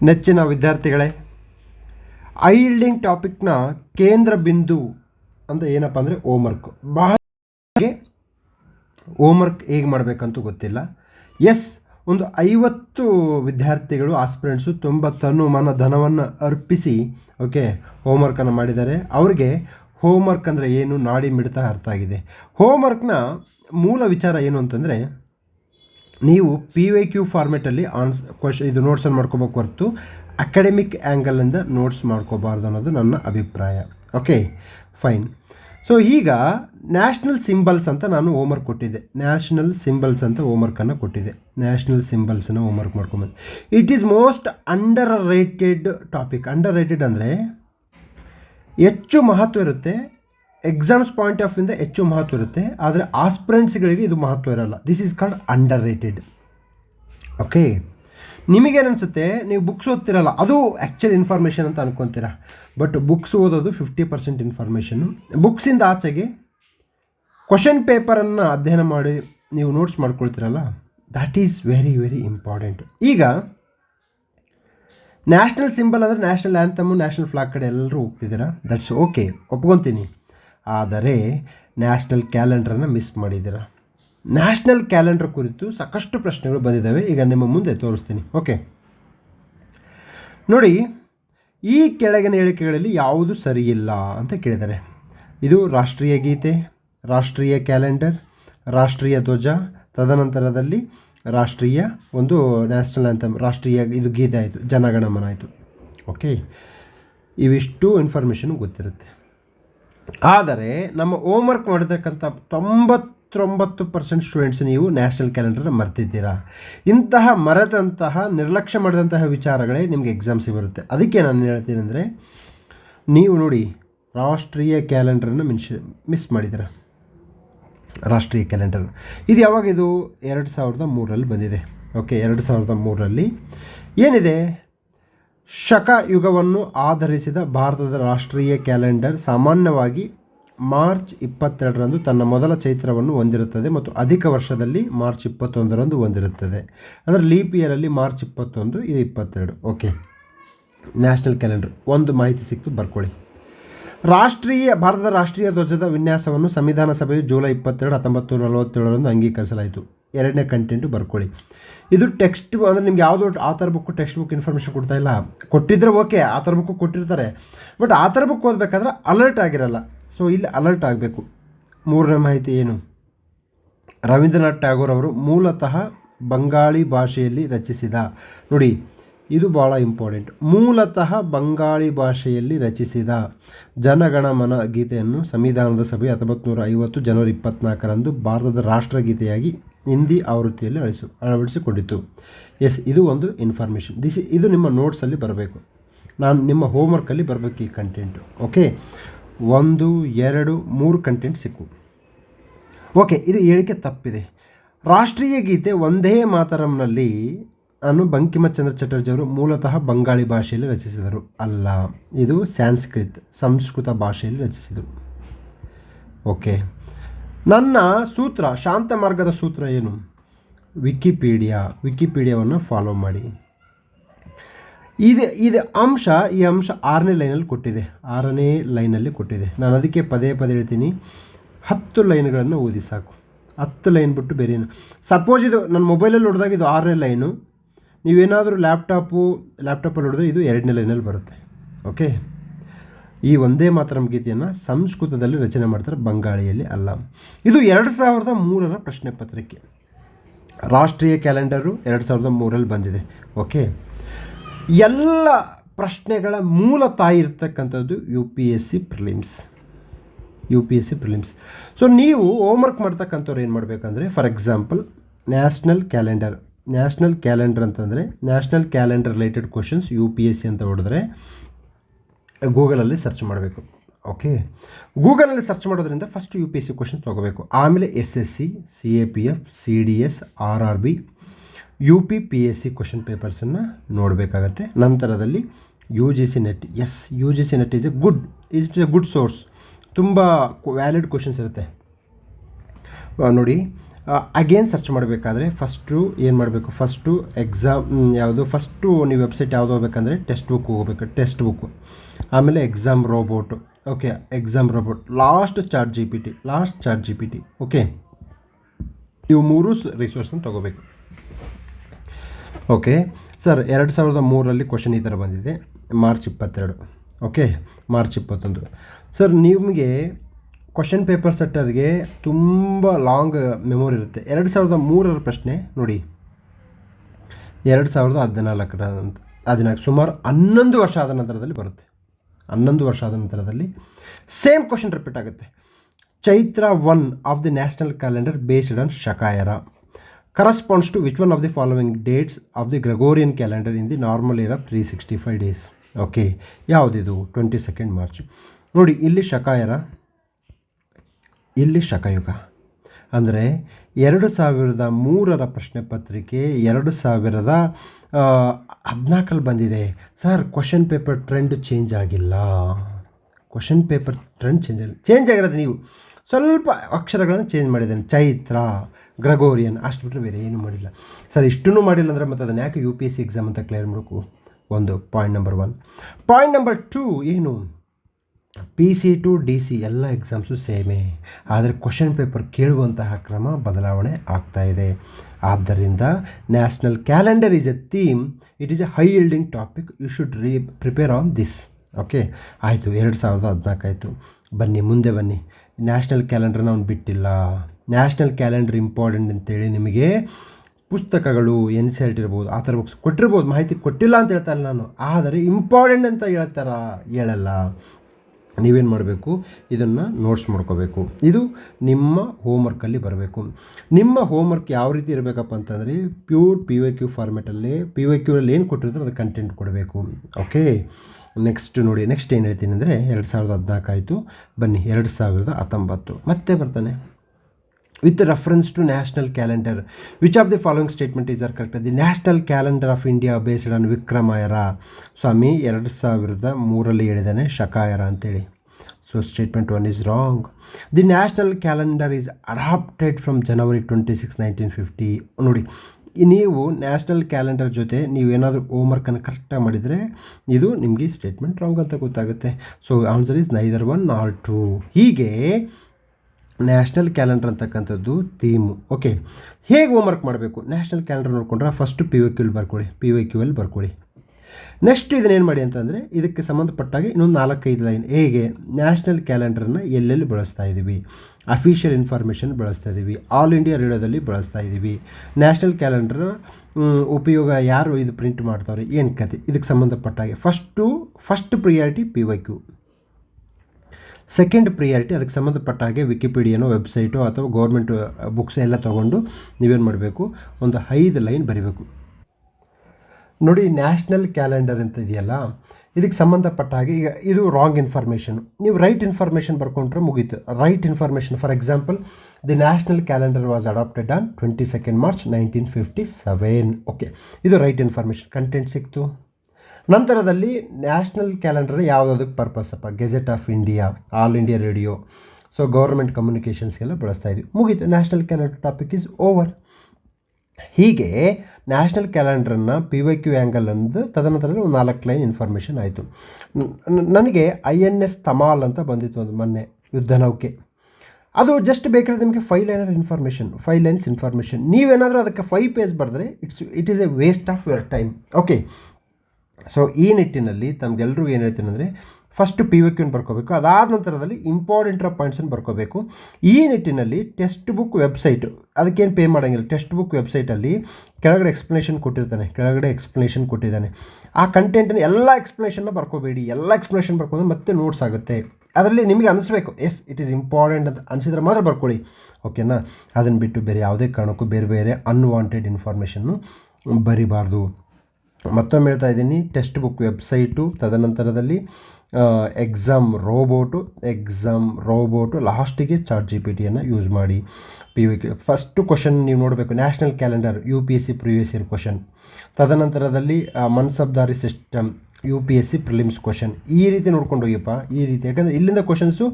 ನೆಚ್ಚಿನ ವಿದ್ಯಾರ್ಥಿಗಳೇ ಐಲ್ಡಿಂಗ್ ಟಾಪಿಕ್ನ ಕೇಂದ್ರ ಬಿಂದು ಅಂತ ಏನಪ್ಪ ಅಂದರೆ ಹೋಮ್ವರ್ಕ್ ಬಹಳ ಹೋಮ್ವರ್ಕ್ ಹೇಗೆ ಮಾಡಬೇಕಂತೂ ಗೊತ್ತಿಲ್ಲ. ಎಸ್ ಒಂದು ಐವತ್ತು ವಿದ್ಯಾರ್ಥಿಗಳು ಆಸ್ಪಿರೆಂಟ್ಸು ತುಂಬ ತನು ಮನ ಧನವನ್ನು ಅರ್ಪಿಸಿ ಓಕೆ ಹೋಮ್ವರ್ಕನ್ನು ಮಾಡಿದ್ದಾರೆ. ಅವ್ರಿಗೆ ಹೋಮ್ವರ್ಕ್ ಅಂದರೆ ಏನು ನಾಡಿ ಮಿಡಿತ ಅರ್ಥ ಆಗಿದೆ. ಹೋಮ್ವರ್ಕ್ನ ಮೂಲ ವಿಚಾರ ಏನು ಅಂತಂದರೆ ನೀವು ಪಿ ವೈ ಕ್ಯೂ ಫಾರ್ಮೆಟಲ್ಲಿ ಆನ್ಸ್ ಕ್ವಶ್ ಇದು ನೋಟ್ಸನ್ನು ಮಾಡ್ಕೋಬೇಕು ಹೊರತು ಅಕಾಡೆಮಿಕ್ ಆ್ಯಂಗಲಿಂದ ನೋಟ್ಸ್ ಮಾಡ್ಕೋಬಾರ್ದು ಅನ್ನೋದು ನನ್ನ ಅಭಿಪ್ರಾಯ. ಓಕೆ ಫೈನ್ ಸೊ ಈಗ ನ್ಯಾಷನಲ್ ಸಿಂಬಲ್ಸ್ ಅಂತ ನಾನು ಹೋಮ್ವರ್ಕ್ ಕೊಟ್ಟಿದ್ದೆ. ನ್ಯಾಷನಲ್ ಸಿಂಬಲ್ಸ್ ಅಂತ ಹೋಮ್ವರ್ಕನ್ನು ಕೊಟ್ಟಿದ್ದೆ. ನ್ಯಾಷನಲ್ ಸಿಂಬಲ್ಸನ್ನು homework ಮಾಡ್ಕೊಂಬಂದು. It is most underrated topic underrated ಅಂದರೆ ಹೆಚ್ಚು ಮಹತ್ವ ಇರುತ್ತೆ ಎಕ್ಸಾಮ್ಸ್ ಪಾಯಿಂಟ್ ಆಫ್ ಇಂದ ಹೆಚ್ಚು ಮಹತ್ವ ಇರುತ್ತೆ, ಆದರೆ ಆಸ್ಪಿರೆಂಟ್ಸ್ಗಳಿಗೆ ಇದು ಮಹತ್ವ ಇರಲ್ಲ. This is called underrated okay ನಿಮಗೇನನ್ಸುತ್ತೆ? ನೀವು ಬುಕ್ಸ್ ಓದ್ತಿರಲ್ಲ, ಅದು ಆ್ಯಕ್ಚುಲ್ ಇನ್ಫಾರ್ಮೇಷನ್ ಅಂತ ಅನ್ಕೊತೀರಾ? ಬಟ್ ಬುಕ್ಸ್ ಓದೋದು ಫಿಫ್ಟಿ ಪರ್ಸೆಂಟ್ ಇನ್ಫಾರ್ಮೇಷನ್ನು ಬುಕ್ಸಿಂದ ಆಚೆಗೆ ಕ್ವಶನ್ ಪೇಪರನ್ನು ಅಧ್ಯಯನ ಮಾಡಿ ನೀವು notes ಮಾಡ್ಕೊಳ್ತೀರಲ್ಲ that is very very important ಈಗ ನ್ಯಾಷನಲ್ ಸಿಂಬಲ್ ಅಂದರೆ ನ್ಯಾಷನಲ್ ಆ್ಯಂಥಮು ನ್ಯಾಷನಲ್ ಫ್ಲಾಗ್ ಕಡೆ ಎಲ್ಲರೂ ಹೋಗ್ತಿದ್ದೀರಾ? ದಟ್ಸ್ ಓಕೆ ಒಪ್ಕೊತೀನಿ. ಆದರೆ ನ್ಯಾಷನಲ್ ಕ್ಯಾಲೆಂಡ್ರನ್ನು ಮಿಸ್ ಮಾಡಿದ್ದೀರಾ? ನ್ಯಾಷನಲ್ ಕ್ಯಾಲೆಂಡರ್ ಕುರಿತು ಸಾಕಷ್ಟು ಪ್ರಶ್ನೆಗಳು ಬಂದಿದ್ದಾವೆ. ಈಗ ನಿಮ್ಮ ಮುಂದೆ ತೋರಿಸ್ತೀನಿ. ಓಕೆ. ನೋಡಿ, ಈ ಕೆಳಗಿನ ಹೇಳಿಕೆಗಳಲ್ಲಿ ಯಾವುದು ಸರಿಯಿಲ್ಲ ಅಂತ ಕೇಳಿದ್ದಾರೆ. ಇದು ರಾಷ್ಟ್ರೀಯ ಗೀತೆ, ರಾಷ್ಟ್ರೀಯ ಕ್ಯಾಲೆಂಡರ್, ರಾಷ್ಟ್ರೀಯ ಧ್ವಜ, ತದನಂತರದಲ್ಲಿ ರಾಷ್ಟ್ರೀಯ ಒಂದು ನ್ಯಾಷನಲ್ ಆ್ಯಂಥಮ್ ರಾಷ್ಟ್ರೀಯ ಇದು ಗೀತೆ ಆಯಿತು, ಜನಗಣಮನ ಆಯಿತು. ಓಕೆ. ಇವಿಷ್ಟು ಇನ್ಫಾರ್ಮೇಷನ್ ಗೊತ್ತಿರುತ್ತೆ. ಆದರೆ ನಮ್ಮ ಹೋಮ್ವರ್ಕ್ ಮಾಡಿರ್ತಕ್ಕಂಥ ತೊಂಬತ್ತೊಂಬತ್ತು ಪರ್ಸೆಂಟ್ ಸ್ಟೂಡೆಂಟ್ಸ್ ನೀವು ನ್ಯಾಷನಲ್ ಕ್ಯಾಲೆಂಡರ್ ಮರ್ತಿದ್ದೀರಾ? ಇಂತಹ ಮರೆತಂತಹ, ನಿರ್ಲಕ್ಷ್ಯ ಮಾಡಿದಂತಹ ವಿಚಾರಗಳೇ ನಿಮಗೆ ಎಕ್ಸಾಮ್ಸಿಗೆ ಬರುತ್ತೆ. ಅದಕ್ಕೆ ನಾನು ಹೇಳ್ತೀನಿ ಅಂದರೆ, ನೀವು ನೋಡಿ, ರಾಷ್ಟ್ರೀಯ ಕ್ಯಾಲೆಂಡರನ್ನು ಮಿನ್ಶ್ ಮಿಸ್ ಮಾಡಿದ್ದೀರ? ರಾಷ್ಟ್ರೀಯ ಕ್ಯಾಲೆಂಡರ್ ಇದು ಯಾವಾಗ ಇದು? ಎರಡು ಸಾವಿರದ ಮೂರರಲ್ಲಿ ಬಂದಿದೆ. ಓಕೆ ಎರಡು ಸಾವಿರದ ಮೂರರಲ್ಲಿ. ಏನಿದೆ? ಶಕ ಯುಗವನ್ನು ಆಧರಿಸಿದ ಭಾರತದ ರಾಷ್ಟ್ರೀಯ ಕ್ಯಾಲೆಂಡರ್ ಸಾಮಾನ್ಯವಾಗಿ ಮಾರ್ಚ್ ಇಪ್ಪತ್ತೆರಡರಂದು ತನ್ನ ಮೊದಲ ಚೈತ್ರವನ್ನು ಹೊಂದಿರುತ್ತದೆ ಮತ್ತು ಅಧಿಕ ವರ್ಷದಲ್ಲಿ ಮಾರ್ಚ್ ಇಪ್ಪತ್ತೊಂದರಂದು ಹೊಂದಿರುತ್ತದೆ. ಅಂದರೆ ಲೀಪ್ ಇಯರಲ್ಲಿ ಮಾರ್ಚ್ ಇಪ್ಪತ್ತೊಂದು, ಇದು ಇಪ್ಪತ್ತೆರಡು. ಓಕೆ. National calendar. ಒಂದು ಮಾಹಿತಿ ಸಿಕ್ತು, ಬರ್ಕೊಳ್ಳಿ. ರಾಷ್ಟ್ರೀಯ, ಭಾರತದ ರಾಷ್ಟ್ರೀಯ ಧ್ವಜದ ವಿನ್ಯಾಸವನ್ನು ಸಂವಿಧಾನ ಸಭೆಯು ಜೂಲೈ ಇಪ್ಪತ್ತೆರಡು, ಹತ್ತೊಂಬತ್ತು ನಲವತ್ತೇಳರಂದು ಅಂಗೀಕರಿಸಲಾಯಿತು. ಎರಡನೇ ಕಂಟೆಂಟು ಬರ್ಕೊಳ್ಳಿ. ಇದು ಟೆಕ್ಸ್ಟ್ ಅಂದರೆ ನಿಮ್ಗೆ ಯಾವುದೋ ಥರ ಬುಕ್ ಟೆಕ್ಸ್ಟ್ ಬುಕ್ ಇನ್ಫಾರ್ಮೇಷನ್ ಕೊಡ್ತಾ ಇಲ್ಲ. ಕೊಟ್ಟಿದ್ರೆ ಓಕೆ ಥರ ಬುಕ್ಕು ಕೊಟ್ಟಿರ್ತಾರೆ. ಬಟ್ ಆ ಥರ ಬುಕ್ ಓದಬೇಕಾದ್ರೆ ಅಲರ್ಟ್ ಆಗಿರಲ್ಲ. ಸೊ ಇಲ್ಲಿ ಅಲರ್ಟ್ ಆಗಬೇಕು. ಮೂರನೇ ಮಾಹಿತಿ ಏನು? ರವೀಂದ್ರನಾಥ್ ಟ್ಯಾಗೋರ್ ಅವರು ಮೂಲತಃ ಬಂಗಾಳಿ ಭಾಷೆಯಲ್ಲಿ ರಚಿಸಿದ. ನೋಡಿ, ಇದು ಭಾಳ ಇಂಪಾರ್ಟೆಂಟ್ ಮೂಲತಃ ಬಂಗಾಳಿ ಭಾಷೆಯಲ್ಲಿ ರಚಿಸಿದ ಜನಗಣಮನ ಗೀತೆಯನ್ನು ಸಂವಿಧಾನದ ಸಭೆ ಹತ್ತೊಂಬತ್ತು ನೂರ ಐವತ್ತು ಜನವರಿ ಇಪ್ಪತ್ನಾಲ್ಕರಂದು ಭಾರತದ ರಾಷ್ಟ್ರಗೀತೆಯಾಗಿ ಹಿಂದಿ ಆವೃತ್ತಿಯಲ್ಲಿ ಅಳಿಸು ಅಳವಡಿಸಿಕೊಂಡಿತು. ಎಸ್, ಇದು ಒಂದು ಇನ್ಫಾರ್ಮೇಷನ್ ದಿಸ್ ಇದು ನಿಮ್ಮ ನೋಟ್ಸಲ್ಲಿ ಬರಬೇಕು. ನಾನು ನಿಮ್ಮ ಹೋಮ್ವರ್ಕಲ್ಲಿ ಬರಬೇಕು ಈ ಕಂಟೆಂಟು ಓಕೆ ಒಂದು, ಎರಡು, ಮೂರು ಕಂಟೆಂಟ್ ಸಿಕ್ಕು. ಓಕೆ ಇದು ಹೇಳಿಕೆ ತಪ್ಪಿದೆ. ರಾಷ್ಟ್ರೀಯ ಗೀತೆ ಒಂದೇ ಮಾತರಂನಲ್ಲಿ ನಾನು ಬಂಕಿಮಚಂದ್ರ ಚಟರ್ಜಿ ಅವರು ಮೂಲತಃ ಬಂಗಾಳಿ ಭಾಷೆಯಲ್ಲಿ ರಚಿಸಿದರು. ಅಲ್ಲ, ಇದು ಸ್ಯಾನ್ಸ್ಕ್ರಿತ್ ಸಂಸ್ಕೃತ ಭಾಷೆಯಲ್ಲಿ ರಚಿಸಿದರು ಓಕೆ ನನ್ನ ಸೂತ್ರ, ಶಾಂತ ಮಾರ್ಗದ ಸೂತ್ರ ಏನು? ವಿಕಿಪೀಡಿಯಾ. ವಿಕಿಪೀಡಿಯಾವನ್ನು ಫಾಲೋ ಮಾಡಿ. ಇದು ಇದು ಅಂಶ, ಈ ಅಂಶ ಆರನೇ ಲೈನಲ್ಲಿ ಕೊಟ್ಟಿದೆ. ಆರನೇ ಲೈನಲ್ಲಿ ಕೊಟ್ಟಿದೆ. ನಾನು ಅದಕ್ಕೆ ಪದೇ ಪದೇ ಹೇಳ್ತೀನಿ. ಹತ್ತು ಲೈನ್ಗಳನ್ನು ಓದಿ ಸಾಕು. ಹತ್ತು ಲೈನ್ ಬಿಟ್ಟು ಬೇರೆ ಏನು? ಸಪೋಸ್ ಇದು ನನ್ನ ಮೊಬೈಲಲ್ಲಿ ಹೊಡೆದಾಗ ಇದು ಆರನೇ ಲೈನು ನೀವೇನಾದರೂ ಲ್ಯಾಪ್ಟಾಪು ಲ್ಯಾಪ್ಟಾಪಲ್ಲಿ ಹೊಡೆದ್ರೆ ಇದು ಎರಡನೇ ಲೈನಲ್ಲಿ ಬರುತ್ತೆ. ಓಕೆ ಈ ಒಂದೇ ಮಾತರಂ ಗೀತೆಯನ್ನು ಸಂಸ್ಕೃತದಲ್ಲಿ ರಚನೆ ಮಾಡ್ತಾರೆ ಬಂಗಾಳಿಯಲ್ಲಿ ಅಲ್ಲ. ಇದು ಎರಡು ಸಾವಿರದ ಮೂರರ ಪ್ರಶ್ನೆ ಪತ್ರಿಕೆ. ರಾಷ್ಟ್ರೀಯ ಕ್ಯಾಲೆಂಡರು ಎರಡು ಸಾವಿರದ ಮೂರಲ್ಲಿ ಬಂದಿದೆ. ಓಕೆ. ಎಲ್ಲ ಪ್ರಶ್ನೆಗಳ ಮೂಲ ತಾಯಿ ಇರ್ತಕ್ಕಂಥದ್ದು U P S C prelims U P S C prelims so ನೀವು ಹೋಮ್ವರ್ಕ್ ಮಾಡ್ತಕ್ಕಂಥವ್ರು ಏನು ಮಾಡಬೇಕಂದ್ರೆ for example national calendar national calendar ಅಂತಂದರೆ national calendar related questions U P S C ಅಂತ ಹೊಡೆದ್ರೆ ಗೂಗಲಲ್ಲಿ ಸರ್ಚ್ ಮಾಡಬೇಕು. ಓಕೆ ಗೂಗಲಲ್ಲಿ ಸರ್ಚ್ ಮಾಡೋದ್ರಿಂದ first U P S C question ತೊಗೋಬೇಕು. ಆಮೇಲೆ S S C C A P F C D S R R B U P P S C question ಪೇಪರ್ಸನ್ನು ನೋಡಬೇಕಾಗತ್ತೆ. ನಂತರದಲ್ಲಿ U G C NET S U G C NET is a good is a good source ತುಂಬ valid questions ಇರುತ್ತೆ. ನೋಡಿ again search ಮಾಡಬೇಕಾದ್ರೆ first ಏನು ಮಾಡಬೇಕು? First exam ಯಾವುದು? First ನೀವು ವೆಬ್ಸೈಟ್ ಯಾವುದು ಹೋಗ್ಬೇಕಂದ್ರೆ ಟೆಕ್ಸ್ಟ್ ಬುಕ್ ಹೋಗ್ಬೇಕು ಟೆಕ್ಸ್ಟ್ ಬುಕ್ಕು ಆಮೇಲೆ exam robot okay exam robot last ChatGPT last ChatGPT okay ಇವು ಮೂರು ರಿಸೋರ್ಸನ್ನು ತೊಗೋಬೇಕು. ಓಕೆ ಸರ್ ಎರಡು ಸಾವಿರದ ಮೂರರಲ್ಲಿ ಕ್ವಶನ್ ಈ ಥರ ಬಂದಿದೆ. ಮಾರ್ಚ್ ಇಪ್ಪತ್ತೆರಡು. ಓಕೆ ಮಾರ್ಚ್ ಇಪ್ಪತ್ತೊಂದು. ಸರ್ ನಿಮಗೆ ಕ್ವಶನ್ ಪೇಪರ್ ಸೆಟ್ಟರ್ಗೆ ತುಂಬ ಲಾಂಗ್ ಮೆಮೊರಿ ಇರುತ್ತೆ. ಎರಡು ಸಾವಿರದ ಮೂರರ ಪ್ರಶ್ನೆ ನೋಡಿ. ಎರಡು ಸಾವಿರದ ಹದಿನಾಲ್ಕರ ಹದಿನಾಲ್ಕು, ಸುಮಾರು ಹನ್ನೊಂದು ವರ್ಷ ಆದ ನಂತರದಲ್ಲಿ ಬರುತ್ತೆ. ಹನ್ನೊಂದು ವರ್ಷ ಆದ ನಂತರದಲ್ಲಿ ಸೇಮ್ ಕ್ವಶನ್ ರಿಪೀಟ್ ಆಗುತ್ತೆ. Chaitra one of the national calendar based on ಶಕಾಯರ. Corresponds to which one of the following dates of the Gregorian calendar in the normal year of three sixty five days okay ಯಾವುದಿದು? Twenty second March ನೋಡಿ, ಇಲ್ಲಿ ಶಕಾಯರ, ಇಲ್ಲಿ ಶಕಯುಗ. ಅಂದರೆ ಎರಡು ಸಾವಿರದ ಮೂರರ ಪ್ರಶ್ನೆ ಪತ್ರಿಕೆ, ಎರಡು ಸಾವಿರದ ಹದಿನಾಲ್ಕಲ್ಲಿ ಬಂದಿದೆ. Sir, question paper trend change ಆಗಿಲ್ಲ. ಕ್ವಶನ್ ಪೇಪರ್ ಟ್ರೆಂಡ್ ಚೇಂಜ್ ಆಗಿಲ್ಲ. ಚೇಂಜ್ ಆಗಿರೋದು ನೀವು. ಸ್ವಲ್ಪ ಅಕ್ಷರಗಳನ್ನು ಚೇಂಜ್ ಮಾಡಿದ್ದೇನೆ. ಚೈತ್ರ, ಗ್ರಗೋರಿಯನ್, ಅಷ್ಟು ಬಿಟ್ಟರೆ ಬೇರೆ ಏನೂ ಮಾಡಿಲ್ಲ. ಸರ್ ಇಷ್ಟೂ ಮಾಡಿಲ್ಲ ಅಂದರೆ ಮತ್ತು ಅದನ್ನು ಯಾಕೆ U P S C exam ಅಂತ ಕ್ಲಿಯರ್ ಮಾಡಬೇಕು? ಒಂದು. Point number one. Point number two ಏನು? P C to D C ಎಲ್ಲ ಎಕ್ಸಾಮ್ಸು ಸೇಮೇ. ಆದರೆ ಕ್ವಶನ್ ಪೇಪರ್ ಕೇಳುವಂತಹ ಕ್ರಮ ಬದಲಾವಣೆ ಆಗ್ತಾ ಇದೆ. ಆದ್ದರಿಂದ national calendar is a theme it is a high yielding topic you should re prepare on this okay ಆಯಿತು, ಎರಡು ಸಾವಿರದ ಹದಿನಾಲ್ಕು ಆಯಿತು ಬನ್ನಿ, ಮುಂದೆ ಬನ್ನಿ. ನ್ಯಾಷನಲ್ ಕ್ಯಾಲೆಂಡರ್ನ ಅವ್ನು ಬಿಟ್ಟಿಲ್ಲ. ನ್ಯಾಷನಲ್ ಕ್ಯಾಲೆಂಡರ್ ಇಂಪಾರ್ಟೆಂಟ್ ಅಂತೇಳಿ ನಿಮಗೆ ಪುಸ್ತಕಗಳು ಎನ್ ಸಿ ಆರ್ ಟಿ ಇರ್ಬೋದು, ಆ ಥರ ಬುಕ್ಸ್ ಕೊಟ್ಟಿರ್ಬೋದು. ಮಾಹಿತಿ ಕೊಟ್ಟಿಲ್ಲ ಅಂತ ಹೇಳ್ತಾ ಇಲ್ಲ ನಾನು. ಆದರೆ ಇಂಪಾರ್ಟೆಂಟ್ ಅಂತ ಹೇಳ್ತಾರ? ಹೇಳಲ್ಲ. ನೀವೇನು ಮಾಡಬೇಕು? ಇದನ್ನು ನೋಟ್ಸ್ ಮಾಡ್ಕೋಬೇಕು. ಇದು ನಿಮ್ಮ ಹೋಮ್ವರ್ಕಲ್ಲಿ ಬರಬೇಕು. ನಿಮ್ಮ ಹೋಮ್ವರ್ಕ್ ಯಾವ ರೀತಿ ಇರಬೇಕಪ್ಪ ಅಂತಂದರೆ ಪ್ಯೂರ್ ಪಿ ವೈ ಕ್ಯೂ ಫಾರ್ಮೆಟಲ್ಲಿ ಪಿ ವೈ ಕ್ಯೂರಲ್ಲಿ ಏನು ಕೊಟ್ಟಿರ್ತಾರೆ ಅದು ಕಂಟೆಂಟ್ ಕೊಡಬೇಕು. ಓಕೆ ನೆಕ್ಸ್ಟ್ ನೋಡಿ ನೆಕ್ಸ್ಟ್ ಏನು ಹೇಳ್ತೀನಿ ಅಂದರೆ, ಎರಡು ಸಾವಿರದ ಹದಿನಾಲ್ಕು ಆಯಿತು. ಬನ್ನಿ, ಎರಡು ಸಾವಿರದ ಹತ್ತೊಂಬತ್ತು. ಮತ್ತೆ ಬರ್ತಾನೆ. With reference to national calendar which of the following statement is are correct the national calendar of India based on ವಿಕ್ರಮಾಯರ ಸ್ವಾಮಿ ಎರಡು ಸಾವಿರದ ಮೂರಲ್ಲಿ ಹೇಳಿದ್ದಾನೆ, ಶಕಾಯರ ಅಂತೇಳಿ. So statement one is wrong the national calendar is adopted from January twenty six nineteen fifty ನೋಡಿ, ನೀವು national calendar ಜೊತೆ ನೀವೇನಾದರೂ ಹೋಮ್ವರ್ಕನ್ನು ಕರೆಕ್ಟಾಗಿ ಮಾಡಿದರೆ, ಇದು ನಿಮಗೆ ಸ್ಟೇಟ್ಮೆಂಟ್ ರಾಂಗ್ ಅಂತ ಗೊತ್ತಾಗುತ್ತೆ. So answer is neither one or two ಹೀಗೆ ನ್ಯಾಷನಲ್ ಕ್ಯಾಲೆಂಡರ್ ಅಂತಕ್ಕಂಥದ್ದು ಥೀಮು. ಓಕೆ ಹೇಗೆ ಹೋಮ್ವರ್ಕ್ ಮಾಡಬೇಕು? ನ್ಯಾಷನಲ್ ಕ್ಯಾಲೆಂಡರ್ ನೋಡ್ಕೊಂಡ್ರೆ ಫಸ್ಟು ಪಿ ವೈ ಕ್ಯೂಲ್ ಬರ್ಕೊಳ್ಳಿ. ಪಿ ವೈ ಕ್ಯೂ ಅಲ್ಲಿ ಬರ್ಕೊಳ್ಳಿ. ನೆಕ್ಸ್ಟ್ ಇದನ್ನೇನು ಮಾಡಿ ಅಂತಂದರೆ ಇದಕ್ಕೆ ಸಂಬಂಧಪಟ್ಟಾಗಿ ಇನ್ನೊಂದು ನಾಲ್ಕೈದು ಲೈನ್ ಹೇಗೆ? ನ್ಯಾಷನಲ್ ಕ್ಯಾಲೆಂಡರ್ನ ಎಲ್ಲೆಲ್ಲಿ ಬಳಸ್ತಾ ಇದ್ದೀವಿ ಅಫಿಷಿಯಲ್ ಇನ್ಫಾರ್ಮೇಷನ್ ಬಳಸ್ತಾ ಇದ್ದೀವಿ ಆಲ್ ಇಂಡಿಯಾ ರೇಡಿಯೋದಲ್ಲಿ ಬಳಸ್ತಾ ಇದ್ದೀವಿ ನ್ಯಾಷನಲ್ ಕ್ಯಾಲೆಂಡರ್ ಉಪಯೋಗ ಯಾರು ಇದು ಪ್ರಿಂಟ್ ಮಾಡ್ತಾವ್ರೆ ಏನು ಕತೆ ಇದಕ್ಕೆ ಸಂಬಂಧಪಟ್ಟಾಗೆ first first priority P Y Q second priority ಅದಕ್ಕೆ ಸಂಬಂಧಪಟ್ಟ ಹಾಗೆ ವಿಕಿಪೀಡಿಯನೋ ವೆಬ್ಸೈಟು ಅಥವಾ ಗೌರ್ಮೆಂಟ್ ಬುಕ್ಸ್ ಎಲ್ಲ ತೊಗೊಂಡು ನೀವೇನು ಮಾಡಬೇಕು? ಒಂದು ಐದು ಲೈನ್ ಬರಿಬೇಕು. ನೋಡಿ ನ್ಯಾಷನಲ್ ಕ್ಯಾಲೆಂಡರ್ ಅಂತ ಇದೆಯಲ್ಲ, ಇದಕ್ಕೆ ಸಂಬಂಧಪಟ್ಟ ಹಾಗೆ ಈಗ ಇದು ರಾಂಗ್ ಇನ್ಫಾರ್ಮೇಷನ್ ನೀವು ರೈಟ್ ಇನ್ಫಾರ್ಮೇಷನ್ ಬರ್ಕೊಂಡ್ರೆ ಮುಗೀತು. Right information for example the national calendar was adopted on twenty second March nineteen fifty seven okay ಇದು ರೈಟ್ ಇನ್ಫಾರ್ಮೇಷನ್ ಕಂಟೆಂಟ್ ಸಿಕ್ತು. ನಂತರದಲ್ಲಿ ನ್ಯಾಷನಲ್ ಕ್ಯಾಲೆಂಡರ್ ಯಾವುದಕ್ಕೆ ಪರ್ಪಸ್ ಅಪ್ಪ? Gazette of India All India Radio so government ಕಮ್ಯುನಿಕೇಷನ್ಸ್ಗೆಲ್ಲ ಬಳಸ್ತಾ ಇದ್ವಿ. ಮುಗೀತು. National calendar topic is over ಹೀಗೆ ನ್ಯಾಷನಲ್ ಕ್ಯಾಲೆಂಡ್ರನ್ನು ಪಿ ವೈ ಕ್ಯೂ ಆ್ಯಂಗಲ್ ಅಂದು ತದನಂತರದಲ್ಲಿ ಒಂದು ನಾಲ್ಕು ಲೈನ್ ಇನ್ಫಾರ್ಮೇಷನ್ ಆಯಿತು. ನನಗೆ ಐ ಎನ್ ಎಸ್ ತಮಾಲ್ ಅಂತ ಬಂದಿತ್ತು ಒಂದು ಮೊನ್ನೆ ಯುದ್ಧ ನೌಕೆ. ಅದು ಜಸ್ಟ್ ಬೇಕಾದ್ರೆ ನಿಮಗೆ five liner information five lines information ನೀವೇನಾದರೂ ಅದಕ್ಕೆ ಫೈವ್ ಪೇಜ್ ಬರೆದ್ರೆ it's it is a waste of your time okay so ಈ ನಿಟ್ಟಿನಲ್ಲಿ ತಮಗೆಲ್ರಿಗೂ ಏನು ಹೇಳ್ತೀನಿ ಅಂದರೆ ಫಸ್ಟ್ ಪಿ ವಿ ಕ್ಯೂನ್ ಬರ್ಕೋಬೇಕು. ಅದಾದ ನಂತರದಲ್ಲಿ ಇಂಪಾರ್ಟೆಂಟ್ ಪಾಯಿಂಟ್ಸನ್ನು ಬರ್ಕೋಬೇಕು. ಈ ನಿಟ್ಟಿನಲ್ಲಿ ಟೆಸ್ಟ್ ಬುಕ್ ವೆಬ್ಸೈಟು ಅದಕ್ಕೇನು ಪೇ ಮಾಡೋಂಗಿಲ್ಲ. ಟೆಸ್ಟ್ ಬುಕ್ ವೆಬ್ಸೈಟಲ್ಲಿ ಕೆಳಗಡೆ ಎಕ್ಸ್ಪ್ಲನೇಷನ್ ಕೊಟ್ಟಿರ್ತಾನೆ. ಕೆಳಗಡೆ ಎಕ್ಸ್ಪ್ಲನೇಷನ್ ಕೊಟ್ಟಿದ್ದಾನೆ. ಆ ಕಂಟೆಂಟನ್ನು ಎಲ್ಲ ಎಕ್ಸ್ಪ್ಲನೇಷನ್ನ ಬರ್ಕೋಬೇಡಿ. ಎಲ್ಲ ಎಕ್ಸ್ಪ್ಲನೇಷನ್ ಬರ್ಕೊಂಡ್ರೆ ಮತ್ತೆ ನೋಟ್ಸ್ ಆಗುತ್ತೆ. ಅದರಲ್ಲಿ ನಿಮಗೆ ಅನಿಸ್ಬೇಕು ಎಸ್ ಇಟ್ ಈಸ್ ಇಂಪಾರ್ಟೆಂಟ್ ಅಂತ ಅನಿಸಿದ್ರೆ ಮಾತ್ರ ಬರ್ಕೊಳ್ಳಿ. ಓಕೆನಾ ಅದನ್ನು ಬಿಟ್ಟು ಬೇರೆ ಯಾವುದೇ ಕಾರಣಕ್ಕೂ ಬೇರೆ ಬೇರೆ ಅನ್ವಾಂಟೆಡ್ ಇನ್ಫಾರ್ಮೇಷನ್ನು ಬರಿಬಾರ್ದು. ಮತ್ತೊಮ್ಮೆ ಹೇಳ್ತಾ ಇದ್ದೀನಿ ಟೆಕ್ಸ್ಟ್ ಬುಕ್ ವೆಬ್ಸೈಟು ತದನಂತರದಲ್ಲಿ ಎಕ್ಸಾಮ್ ರೋಬೋಟು ಎಕ್ಸಾಮ್ ರೋಬೋಟು ಲಾಸ್ಟಿಗೆ ಚಾರ್ಟ್ ಜಿ ಪಿ ಟಿಯನ್ನು ಯೂಸ್ ಮಾಡಿ. P V Q first question ನೀವು ನೋಡಬೇಕು national calendar U P S C previous year question ತದನಂತರದಲ್ಲಿ ಮನ್ಸಬ್ದಾರಿ system U P S C prelims question ಈ ರೀತಿ ನೋಡ್ಕೊಂಡು ಹೋಗಿಯಪ್ಪ, ಈ ರೀತಿ. ಯಾಕಂದರೆ ಇಲ್ಲಿಂದ ಕ್ವಶನ್ಸು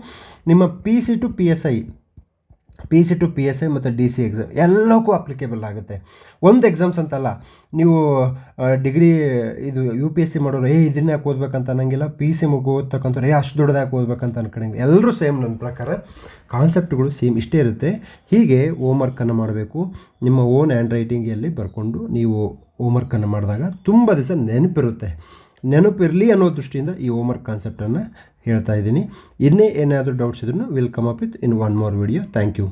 ನಿಮ್ಮ P C to P S I P C to P S I ಮತ್ತು ಡಿ ಸಿ ಎಕ್ಸಾಮ್ ಎಲ್ಲಕ್ಕೂ ಅಪ್ಲಿಕೇಬಲ್ ಆಗುತ್ತೆ. ಒಂದು ಎಕ್ಸಾಮ್ಸ್ ಅಂತಲ್ಲ, ನೀವು ಡಿಗ್ರಿ ಇದು ಯು ಪಿ ಎಸ್ ಸಿ ಮಾಡೋರು, ಏ, ಇದನ್ನ ಯಾಕೆ ಓದ್ಬೇಕಂತ ಅನ್ನಂಗಿಲ್ಲ. ಪಿ ಸಿ ಮುಗು ಓದ್ತಕ್ಕಂಥವ್ರು ಏ, ಅಷ್ಟು ದೊಡ್ಡದಾಗಿ ಓದ್ಬೇಕಂತ ಅನ್ಕೊಂಡಂಗೆ ಎಲ್ಲರೂ ಸೇಮ್ ನನ್ನ ಪ್ರಕಾರ ಕಾನ್ಸೆಪ್ಟ್ಗಳು ಸೇಮ್ ಇಷ್ಟೇ ಇರುತ್ತೆ. ಹೀಗೆ ಹೋಮ್ವರ್ಕನ್ನು ಮಾಡಬೇಕು. ನಿಮ್ಮ ಓನ್ ಹ್ಯಾಂಡ್ ರೈಟಿಂಗಲ್ಲಿ ಬರ್ಕೊಂಡು ನೀವು ಹೋಮ್ವರ್ಕನ್ನು ಮಾಡಿದಾಗ ತುಂಬ ದಿವಸ ನೆನಪಿರುತ್ತೆ. ನೆನಪಿರಲಿ ಅನ್ನೋ ದೃಷ್ಟಿಯಿಂದ ಈ ಹೋಮ್ವರ್ಕ್ ಕಾನ್ಸೆಪ್ಟನ್ನು ಹೇಳ್ತಾ ಇದ್ದೀನಿ. ಇನ್ನೇ ಏನಾದರೂ ಡೌಟ್ಸ್ ಇದ್ರೂ will come up with in one more video thank you